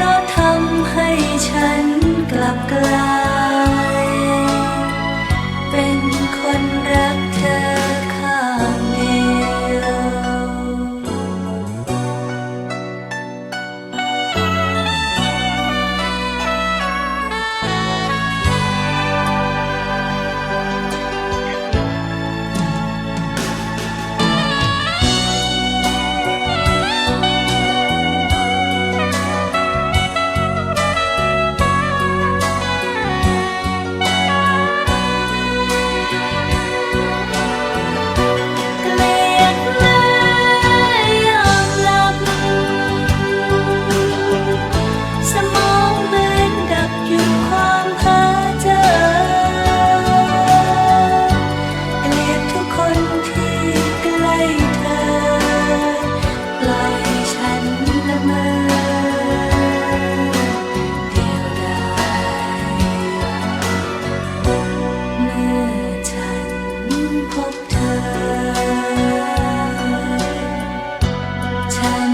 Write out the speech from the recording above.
ราะทำให้ฉันกลับกลาย เป็นคนรักเธอ time.